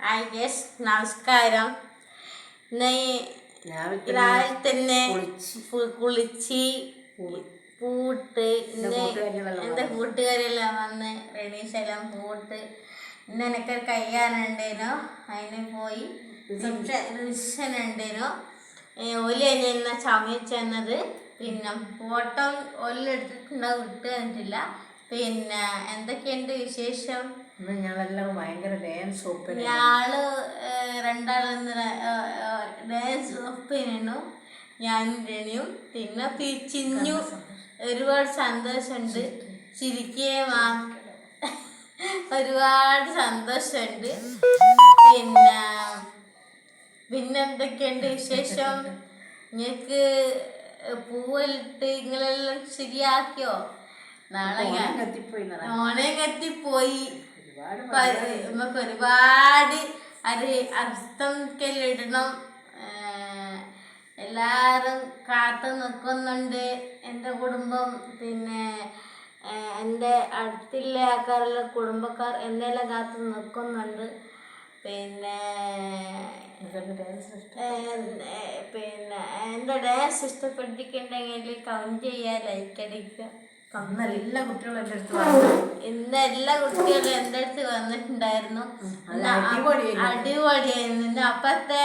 Hi guys. നമസ്കാരം. ഇന്ന് രാവിലെ തന്നെ കുളിച്ച്. പൂട്ട് ഇന്ന് എന്റെ കൂട്ടുകാരെല്ലാം വന്ന് റെഡീഷെല്ലാം പൂട്ട് ഇന്ന് എനിക്ക് കഴിയാനുണ്ടേനോ അതിന് പോയി റിവിഷൻ ഉണ്ടേനോ? ഒലി എന്നെ ചമയിച്ചെന്നത്? പിന്നെ ഫോട്ടോ ഒല്ലെടുത്തിട്ടുണ്ടാവും ഇട്ട് തന്നിട്ടില്ല പിന്നെ എന്തൊക്കെയുണ്ട് വിശേഷം? ഞങ്ങളെല്ലാം ഭയങ്കര ഡാൻസ് ഒപ്പിന് ഞാൾ രണ്ടാളെന്ന് ഡാൻസ് ഒപ്പിനു ഞാൻ രണിയും പിന്നെ പിരിച്ചിഞ്ഞു ഒരുപാട് സന്തോഷമുണ്ട്. ചിരിക്കേ ആ- ഒരുപാട് സന്തോഷമുണ്ട്. പിന്നെ പിന്നെ എന്തൊക്കെയുണ്ട് വിശേഷം? നിങ്ങൾക്ക് പൂവലിട്ട് നിങ്ങളെല്ലാം ശരിയാക്കിയോ? നാളെ ഞാൻ കത്തിപ്പോയി. നമുക്ക് ഒരുപാട് അത് അർത്ഥം എല്ലാവരും കാത്തു നിൽക്കുന്നുണ്ട് എന്റെ കുടുംബം പിന്നെ എന്റെ അടുത്തുള്ള ആൾക്കാരെല്ലാം കുടുംബക്കാർ എന്തെല്ലാം കാത്തു നിൽക്കുന്നുണ്ട് പിന്നെ പിന്നെ എന്റെ ഡാൻസ് ഇഷ്ടപ്പെട്ടിട്ടുണ്ടെങ്കിൽ കമന്റ് ചെയ്യുക ലൈക്ക് അടിക്കുക. അന്ന് എല്ലാ കുട്ടികളും എന്റെ അടുത്ത് വന്നു ഇന്ന് എല്ലാ കുട്ടികളും എന്റെ അടുത്ത് വന്നിട്ടുണ്ടായിരുന്നു. അടിപൊളിയായിരുന്നു. ഇന്ന് അപ്പത്തെ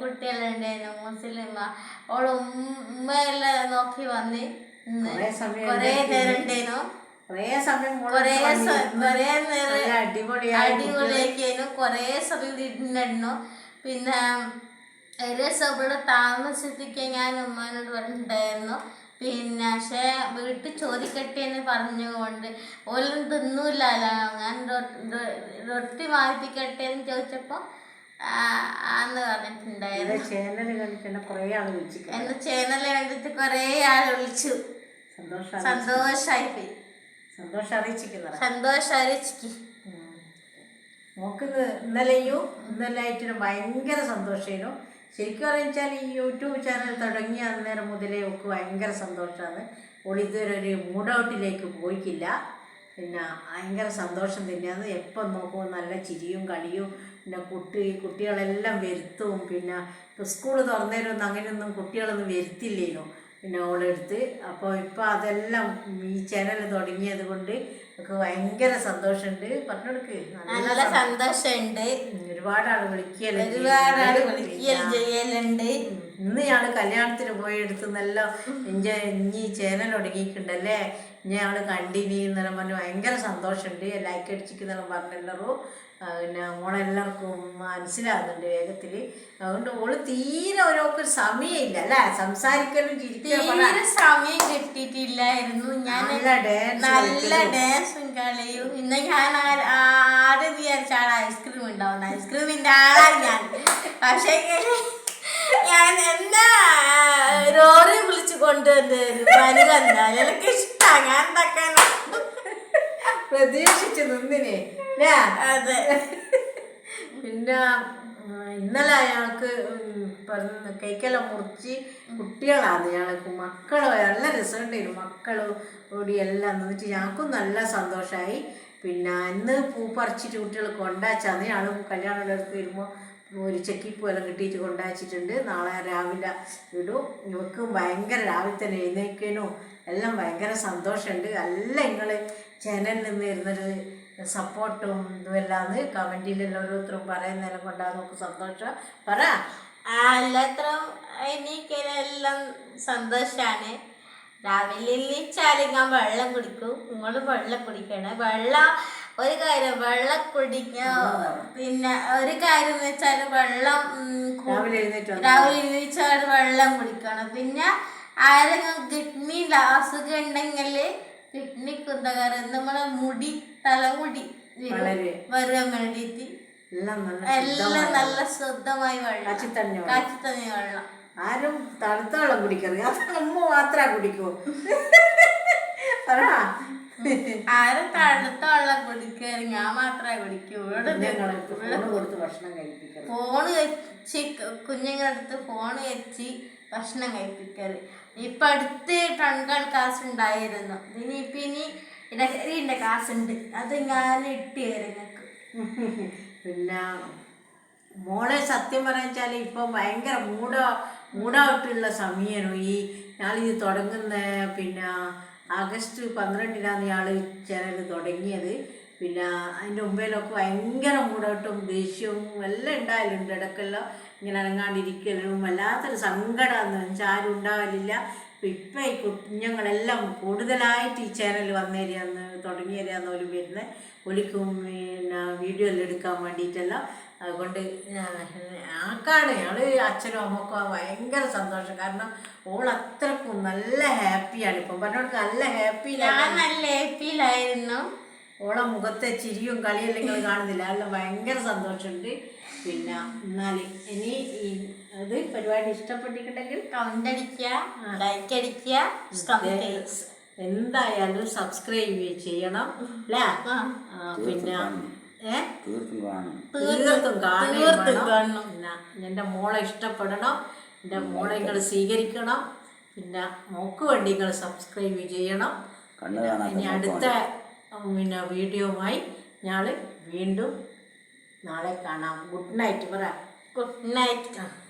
കുട്ടികളുണ്ടായിരുന്നു മുസ്ലിം ഓൾ ഉമ്മ- ഉമ്മയെല്ലാം നോക്കി വന്ന് കുറേ നേരം ഉണ്ടായിരുന്നു കുറേ സമയം കൊറേ അടുത്ത് സ- വന്നിരുന്നു. കൊറേ നേരം അടിപൊളിയാക്കിയായിരുന്നു കൊറേ സമയം ഇരുന്നിട്ടുണ്ടായിരുന്നു. പിന്നെ ഒരു ദിവസം ഇവിടെ താമസിപ്പിക്കാൻ ഞാൻ ഉമ്മാനോട് പറഞ്ഞിട്ടുണ്ടായിരുന്നു. പിന്നെ പക്ഷേ വീട്ടിൽ ചോദിക്കട്ടെ എന്ന് പറഞ്ഞുകൊണ്ട് ഓലും തിന്നൂലല്ലോ ഞാൻ റൊട്ടി വാങ്ങിപ്പിക്കട്ടെ എന്ന് ചോദിച്ചപ്പോൾ ആന്ന് പറഞ്ഞിട്ടുണ്ടായിരുന്നു. ചാനൽ കണ്ടിട്ട് കുറേ ആൾ വിളിച്ചിട്ടുണ്ട്. എന്നെ ചാനൽ കണ്ടിട്ട് കുറേ ആൾ വിളിച്ചു. സന്തോഷം സന്തോഷമായി സന്തോഷം അറിയിച്ചിരിക്കുന്നതാണ് സന്തോഷം അറിയിച്ചിക്ക് നോക്കുന്നത് ഇന്നലെയും ഇന്നലെ ആയിട്ടും ഭയങ്കര സന്തോഷമായിരുന്നു ശരിക്കും പറഞ്ഞാൽ ഈ യൂട്യൂബ് ചാനൽ തുടങ്ങിയ അന്നേരം മുതലേ ഒക്കെ ഭയങ്കര സന്തോഷമാണ് ഒളിതുവരെ ഒരു മൂഡൗട്ടിലേക്ക് പോയിക്കില്ല പിന്നെ ഭയങ്കര സന്തോഷം തന്നെയാണ്. എപ്പം നോക്കുമ്പോൾ നല്ല ചിരിയും കളിയും പിന്നെ കുട്ടി കുട്ടികളെല്ലാം വരുത്തും. പിന്നെ സ്കൂൾ തുറന്നേരൊന്നും അങ്ങനെയൊന്നും കുട്ടികളൊന്നും വരുത്തില്ലേനു? പിന്നെ ഓളെടുത്ത് അപ്പോൾ ഇപ്പോൾ അതെല്ലാം ഈ ചാനൽ തുടങ്ങിയത് കൊണ്ട് ഒക്കെ ഭയങ്കര സന്തോഷമുണ്ട് പറഞ്ഞെടുക്ക്. നല്ല സന്തോഷമുണ്ട് ഒരുപാട് ആൾ വിളിക്കുകയല്ലേ ഒരുപാട് ചെയ്യലുണ്ട്. ഇന്ന് കല്യാണത്തിന് പോയി നല്ല ഇഞ്ച ഇനി ചേനൽ ഒടുങ്ങിയിട്ടുണ്ടല്ലേ ഇനി ഞങ്ങൾ കണ്ടിനി എന്നെല്ലാം പറഞ്ഞ്. ഭയങ്കര സന്തോഷമുണ്ട്. ലൈക്ക് അടിച്ചിരിക്കുന്നെല്ലാം പറഞ്ഞെല്ലാവരും പിന്നെ മോളെല്ലാവർക്കും മനസ്സിലാകുന്നുണ്ട് വേഗത്തിൽ അതുകൊണ്ട് ഓൾ തീരെ ഓരോക്ക് സമയമില്ല അല്ലേ? സംസാരിക്കലും ചിരിക്കലും സമയം കിട്ടിയിട്ടില്ലായിരുന്നു. ഞാൻ നല്ല ഡാൻസ് കളിയും. ഇന്ന് ഞാൻ ആദ്യം വിചാരിച്ച ആൾ ഐസ്ക്രീം ഉണ്ടാവുന്ന ഐസ്ക്രീമിന്റെ ആളാണ് ഞാൻ. പക്ഷേ ഞാൻ എന്താ റോറി വിളിച്ചു കൊണ്ടുവന്ന് പനി വന്നാൽ എനിക്ക് ഇഷ്ടമാണ് ഞാൻ എന്താക്കാനാ പ്രതീക്ഷിച്ചു നിന്നിനെ. അതെ. പിന്നെ ഇന്നലെ അയാൾക്ക് കൈക്കെല്ലാം മുറിച്ച് കുട്ടികളാണ് ഞങ്ങൾക്ക് മക്കൾ നല്ല രസമുണ്ടായിരുന്നു. മക്കൾ ഓടി എല്ലാം എന്നിട്ട് ഞങ്ങൾക്കും നല്ല സന്തോഷമായി പിന്നെ ഇന്ന് പൂ പറിച്ചിട്ട് കുട്ടികൾ കൊണ്ടാച്ചാന്ന് ഞങ്ങൾ കല്യാണമുള്ളവർക്ക് വരുമ്പോൾ ഒരു ചെക്കിപ്പൂ എല്ലാം കിട്ടിയിട്ട് കൊണ്ടാച്ചിട്ടുണ്ട്. നാളെ രാവിലെ വിടും. ഇവക്കും ഭയങ്കര രാവിലെ തന്നെ എഴുന്നേക്കാനും എല്ലാം ഭയങ്കര സന്തോഷമുണ്ട്. എല്ലാം നിങ്ങൾ ചെനൽ നിന്ന് വരുന്നൊരു സപ്പോർട്ടും ഇതുമെല്ലാന്ന് കമന്റിലെല്ലാം ഓരോരുത്തരും പറയുന്നതിനെ കൊണ്ടാണ് നമുക്ക് സന്തോഷം. പറ. എല്ലാത്രം എനിക്കെല്ലാം സന്തോഷമാണ് രാവിലെ എണീച്ചാലും ഞാൻ വെള്ളം കുടിക്കും. നിങ്ങൾ വെള്ളം കുടിക്കണേ. വെള്ളം ഒരു കാര്യം വെള്ളം കുടിക്കുക പിന്നെ ഒരു കാര്യം എന്ന് വെച്ചാൽ വെള്ളം രാവിലെ എണീച്ചാൽ വെള്ളം കുടിക്കണം. പിന്നെ ആരെങ്കിലും കിഡ്നിയിൽ അസുഖം ഉണ്ടെങ്കിൽ കിഡ്നി കാര്യം നമ്മളെ മുടി തലമുടി. വരാൻ വേണ്ടിയിട്ട് എല്ലാം നല്ല ശുദ്ധമായി വെള്ളം. കാച്ചിത്തന്നെ വെള്ളം. ആരും തണുത്ത വെള്ളം കുടിക്കരുത്. അത് അമ്മ മാത്രാ കുടിക്കൂ. ആരും തണുത്ത വെള്ളം കുടിക്കരുത്. ഞാൻ മാത്രമേ കുടിക്കൂ. കൊടുത്ത് ഭക്ഷണം കഴിപ്പിക്കരുത്. ഫോണ് വെച്ച് കുഞ്ഞുങ്ങളടുത്ത് ഫോണ് വെച്ച് ഭക്ഷണം കഴിപ്പിക്കരുത്. ഇപ്പൊ അടുത്ത് ടൺകൾ ക്ലാസ് ഉണ്ടായിരുന്നു. ഇനി ഇപ്പൊ ഇനി എന്റെ കാശുണ്ട്. അത് ഞാൻ ഇട്ട് തരും പിന്നെ മോളെ സത്യം പറഞ്ഞാൽ ഇപ്പം ഭയങ്കര മൂട മൂടായിട്ടുള്ള സമയമാണ് ഈ ഞാളിത് തുടങ്ങുന്ന പിന്നെ ആഗസ്റ്റ് പന്ത്രണ്ടിനാണ് ഞാൾ ചാനൽ തുടങ്ങിയത്. പിന്നെ അതിന്റെ മുമ്പേലൊക്കെ ഭയങ്കര മൂടോട്ടും ദേഷ്യവും എല്ലാം ഉണ്ടായാലുണ്ട് ഇടയ്ക്കെല്ലാം ഇങ്ങനെ ഇറങ്ങാണ്ടിരിക്കലും വല്ലാത്തൊരു സങ്കടമാണെന്ന് വെച്ചാൽ ആരും ഉണ്ടാവലില്ല. ഇപ്പം ഈ കുഞ്ഞുങ്ങളെല്ലാം കൂടുതലായിട്ട് ഈ ചാനൽ വന്നേരിയാന്ന് തുടങ്ങിയരിയാന്ന് ഒരു വരുന്നത് ഒലിക്കും പിന്നെ വീഡിയോ എല്ലാം എടുക്കാൻ വേണ്ടിയിട്ടെല്ലാം. അതുകൊണ്ട് ആക്കാണ്. ഞങ്ങൾ അച്ഛനും അമ്മക്കും ഭയങ്കര സന്തോഷം. കാരണം ഓൾ അത്രക്കും നല്ല ഹാപ്പിയാണ്. ഇപ്പം പറഞ്ഞോട് നല്ല ഹാപ്പിയിലാണ് നല്ല ഹാപ്പിയിലായിരുന്നു ഓളെ മുഖത്തെ ചിരിയും കളിയെല്ലാം നിങ്ങൾ കാണുന്നില്ല. അല്ല ഭയങ്കര സന്തോഷമുണ്ട്. പിന്നെ എന്നാൽ ഇനി ഈ അത് പരിപാടി ഇഷ്ടപ്പെട്ടിട്ടുണ്ടെങ്കിൽ കമന്റ് അടിക്കുക ലൈക്ക് അടിക്കുക കമന്റ് എന്തായാലും സബ്സ്ക്രൈബ് ചെയ്യണം അല്ലേ? പിന്നെ തീർത്തും. കാണണം. പിന്നെ എന്റെ മോളെ ഇഷ്ടപ്പെടണം. എന്റെ മോളെ നിങ്ങൾ സ്വീകരിക്കണം. പിന്നെ മോക്ക് വേണ്ടി നിങ്ങൾ സബ്സ്ക്രൈബ് ചെയ്യണം. ഇനി അടുത്ത പിന്നെ വീഡിയോമായി ഞാൻ വീണ്ടും നാളെ കാണാം. ഗുഡ് നൈറ്റ് പറ. Good night.